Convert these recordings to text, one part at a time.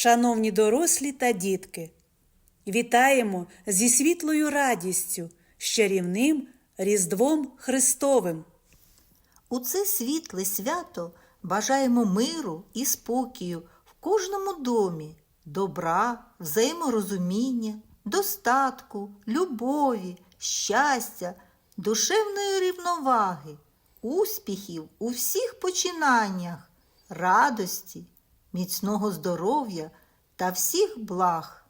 шановні дорослі та дітки. Вітаємо зі світлою радістю, з чарівним Різдвом Христовим. У це світле свято бажаємо миру і спокою в кожному домі, добра, взаєморозуміння, достатку, любові, щастя, душевної рівноваги, успіхів у всіх починаннях, радості, міцного здоров'я та всіх благ.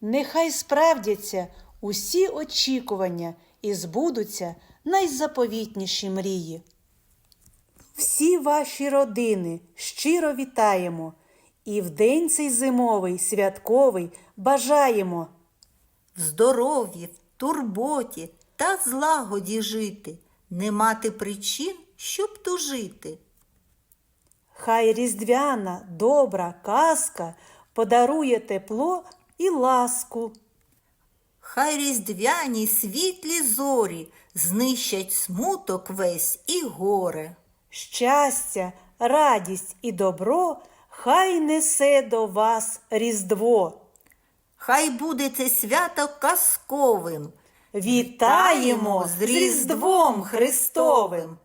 Нехай справдяться усі очікування і збудуться найзаповітніші мрії. Всі ваші родини щиро вітаємо і в день цей зимовий святковий бажаємо. в здоров'ї, в турботі та злагоді жити, не мати причин, щоб тужити. Хай різдвяна, добра казка подарує тепло і ласку. Хай різдвяні світлі зорі знищать смуток весь і горе. Щастя, радість і добро хай несе до вас Різдво. Хай буде це свято казковим. Вітаємо з Різдвом Христовим!